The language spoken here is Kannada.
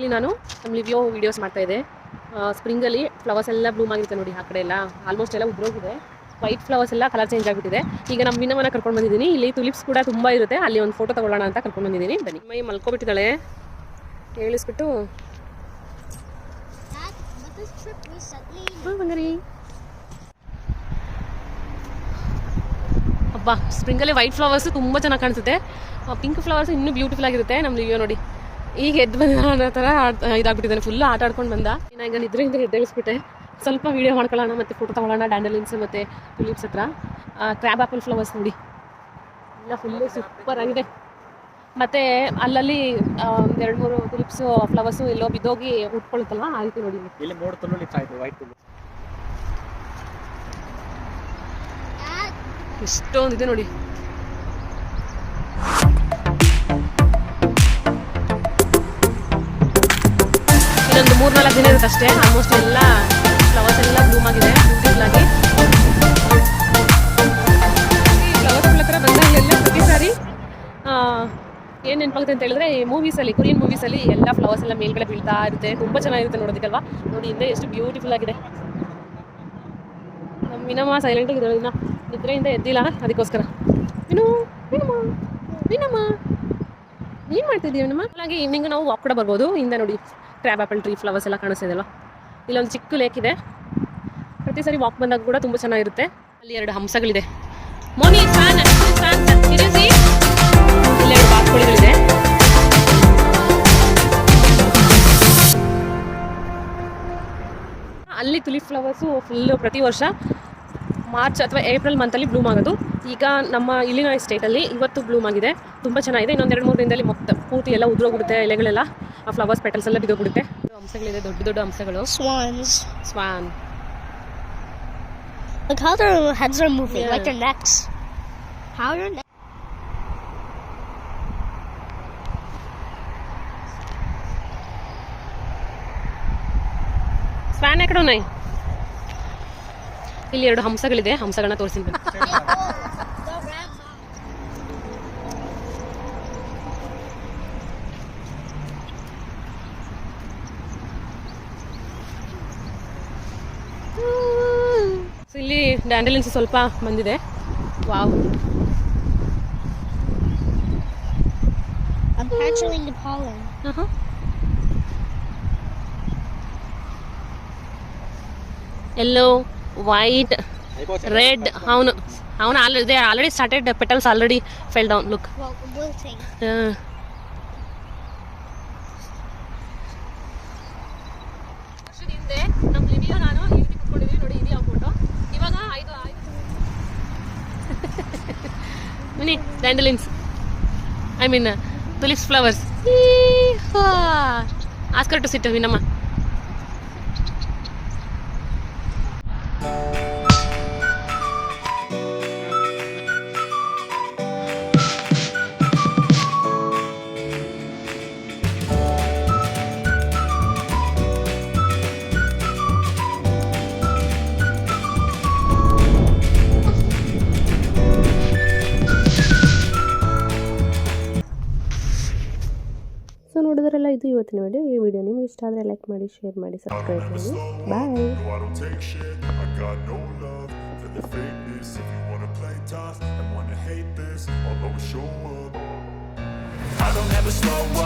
ಇಲ್ಲಿ ನಾನು ನಮ್ಮ ಲಿವಿಯೋ ವೀಡಿಯೋಸ್ ಮಾಡ್ತಾ ಇದ್ದೆ ಸ್ಪ್ರಿಂಗಲ್ಲಿ ಫ್ಲವರ್ಸ್ ಎಲ್ಲ ಬ್ಲೂಮ್ ಆಗಿರುತ್ತೆ ನೋಡಿ ಆ ಕಡೆ ಎಲ್ಲ. ಆಲ್ಮೋಸ್ಟ್ ಎಲ್ಲ ಉದ್ರೋಗಿದೆ ವೈಟ್ ಫ್ಲವರ್ಸ್ ಎಲ್ಲ ಕಲರ್ ಚೇಂಜ್ ಆಗಿಬಿಟ್ಟಿದೆ. ಈಗ ನಮ್ಮ ಮಿನಮನ ಕರ್ಕೊಂಡು ಬಂದಿದ್ದೀನಿ. ಇಲ್ಲಿ ತುಲಿಪ್ಸ್ ಕೂಡ ತುಂಬ ಇರುತ್ತೆ. ಅಲ್ಲಿ ಒಂದು ಫೋಟೋ ತಗೊಳ್ಳೋಣ ಅಂತ ಕರ್ಕೊಂಡು ಬಂದಿದ್ದೀನಿ. ಬನ್ನಿ. ಮೈ ಮಲ್ಕೊಬಿಟ್ಟಿದ್ದಾಳೆ. ಹೇಳಿಸ್ಬಿಟ್ಟು ಅಬ್ಬಾ ಸ್ಪ್ರಿಂಗಲ್ಲಿ ವೈಟ್ ಫ್ಲವರ್ಸ್ ತುಂಬ ಚೆನ್ನಾಗಿ ಕಾಣಿಸುತ್ತೆ. ಪಿಂಕ್ ಫ್ಲವರ್ಸ್ ಇನ್ನೂ ಬ್ಯೂಟಿಫುಲ್ ಆಗಿರುತ್ತೆ. ನಮ್ಮ ಲಿವಿಯೋ ನೋಡಿ. ಈಗ ಎದ್ದು ಬಂದ ಅನ್ನೋ ಥರ ಇದಾಗ್ಬಿಟ್ಟಿದ್ದಾನೆ ಫುಲ್ ಆಟ ಆಡ್ಕೊಂಡು ಬಂದ. ನಾನು ಈಗ ನಿದ್ರೆಯಿಂದ ಎದ್ದೇಳಿಸ್ಬಿಟ್ಟೆ. ಸ್ವಲ್ಪ ವೀಡಿಯೋ ಮಾಡ್ಕೊಳ್ಳೋಣ ಮತ್ತು ಫೋಟೋ ತಗೊಳ್ಳೋಣ ಡ್ಯಾಂಡಲಿನ್ಸ್ ಮತ್ತು ಟುಲಿಪ್ಸ್ ಹತ್ರ. ಕ್ರ್ಯಾಬ್ ಆಪಲ್ ಫ್ಲವರ್ಸ್ ನೋಡಿ. ಎಲ್ಲ ಫುಲ್ಲು ಸೂಪರ್ ಆಗಿದೆ. ಮತ್ತು ಅಲ್ಲಲ್ಲಿ ಒಂದು ಎರಡು ಮೂರು ಟುಲಿಪ್ಸು ಫ್ಲವರ್ಸು ಎಲ್ಲೋ ಬಿದ್ದೋಗಿ ಉಟ್ಕೊಳುತ್ತಲ್ವ? ಆ ರೀತಿ ನೋಡಿ. ಇಷ್ಟೊಂದಿದೆ ನೋಡಿ. ಇನ್ನೊಂದು ಮೂರ್ನಾಲ್ಕು ದಿನ ಇರುತ್ತೆ ಅಷ್ಟೇ. ಆಲ್ಮೋಸ್ಟ್ ಎಲ್ಲ ಫ್ಲವರ್ಸ್ ಎಲ್ಲ ಬ್ಲೂಮ್ ಆಗಿದೆ ಬ್ಯೂಟಿಫುಲ್ ಆಗಿ. ಈ ಫ್ಲವರ್ಸ್ಗಳ ಹತ್ರ ಬಂದಾಗಲೆಲ್ಲ ಪ್ರತಿ ಸಾರಿ ಏನು ನೆನಪಾಗುತ್ತೆ ಅಂತ ಹೇಳಿದ್ರೆ, ಈ ಮೂವೀಸಲ್ಲಿ ಮೂವೀಸ್ ಅಲ್ಲಿ ಎಲ್ಲ ಫ್ಲವರ್ಸ್ ಎಲ್ಲ ಮೇಲ್ಗಡೆ ಬೀಳ್ತಾ ಇರುತ್ತೆ. ತುಂಬ ಚೆನ್ನಾಗಿರುತ್ತೆ ನೋಡೋದಕ್ಕಲ್ವಾ? ನೋಡಿ ಹಿಂದೆ ಎಷ್ಟು ಬ್ಯೂಟಿಫುಲ್ ಆಗಿದೆ. ನಮ್ಮ ಮಿನಮ್ಮ ಆಗಿದೆ ಇನ್ನ. ನಿದ್ರೆಯಿಂದ ಎದ್ದಿಲ್ಲ ಅದಕ್ಕೋಸ್ಕರ. ಏನು ಏನಮ್ಮ ಏನು ಮಾಡ್ತಿದ್ದೀವಿ ನಮ್ಮ ಹಾಗೆ ಈವ್ನಿಂಗ್ ನಾವು ವಾಕ್ ಕೂಡ ಬರ್ಬೋದು. ಹಿಂದೆ ನೋಡಿ. ಕ್ರ್ಯಾಬ್ ಆಪಲ್ ಟ್ರೀ ಫ್ಲವರ್ಸ್ ಎಲ್ಲ ಕಾಣಿಸ್ತಿದೆಯಲ್ಲ ಇಲ್ಲೊಂದು ಚಿಕ್ಕ ಲೇಕ್ ಇದೆ. ಪ್ರತಿ ಸಾರಿ ವಾಕ್ ಬಂದಾಗ ಕೂಡ ತುಂಬ ಚೆನ್ನಾಗಿರುತ್ತೆ. ಅಲ್ಲಿ ಎರಡು ಹಂಸಗಳಿದೆ. ಮೋನಿ ಫ್ಯಾನ್ ಫ್ಯಾನ್ ಅಲ್ಲಿ ತುಲಿಪ್ ಫ್ಲವರ್ಸು ಫುಲ್ಲು ಪ್ರತಿ ವರ್ಷ ಮಾರ್ಚ್ ಅಥವಾ ಏಪ್ರಿಲ್ ಮಂತಲ್ಲಿ ಬ್ಲೂಮ್ ಆಗೋದು. ಈಗ ನಮ್ಮ ಇಲ್ಲಿನ ಸ್ಟೇಟಲ್ಲಿ ಇವತ್ತು ಬ್ಲೂಮ್ ಆಗಿದೆ. ತುಂಬ ಚೆನ್ನಾಗಿದೆ. ಇನ್ನೊಂದು ಎರಡು ಮೂರು ದಿನದಲ್ಲಿ ಮೊತ್ತ ಪೂರ್ತಿ ಎಲ್ಲ ಉದುರೋಗ್ಬಿಡುತ್ತೆ ಎಲೆಗಳೆಲ್ಲ. ಆ ಫ್ಲವರ್ಸ್ ಪೆಟಲ್ಸ್ ಎಲ್ಲ ಬಿದ್ದೋಗ್ಬಿಡುತ್ತೆ. ಹಂಸಗಳಿದೆ ದೊಡ್ಡ ದೊಡ್ಡ ಹಂಸಗಳು ಸ್ವಾನ್ಸ್ ಸ್ವಾನ್ Look how their heads are moving, like their necks. How their neck? ಸ್ವಾನ್ ಯಾಕಡೆ ಇಲ್ಲಿ ಎರಡು ಹಂಸಗಳಿದೆ ಹಂಸಗಳನ್ನ ತೋರಿಸಿದ್ವಿ ಸೊ ಇಲ್ಲಿ ಡ್ಯಾಂಡಲಿನ್ಸ್ ಸ್ವಲ್ಪ ಬಂದಿದೆ wow I'm catching the pollen. Yellow white red ಅವನು ಅವನು already already started petals already fell down look Well, wilting. ವರ್ಷದ ಮನಿ dandelions I mean tulips flowers Oscar ಟು ಸಿಟ್ ವಿನಮ್ಮ ಸೊ ನೋಡಿದ್ರಲ್ಲ ಇದು ಇವತ್ತಿನ ವಿಡಿಯೋ ಈ ವಿಡಿಯೋ ನಿಮ್ಗೆ ಇಷ್ಟ ಆದರೆ ಲೈಕ್ ಮಾಡಿ ಶೇರ್ ಮಾಡಿ ಸಬ್ಸ್ಕ್ರೈಬ್ ಮಾಡಿ. ಬಾಯ್ I don't shit. I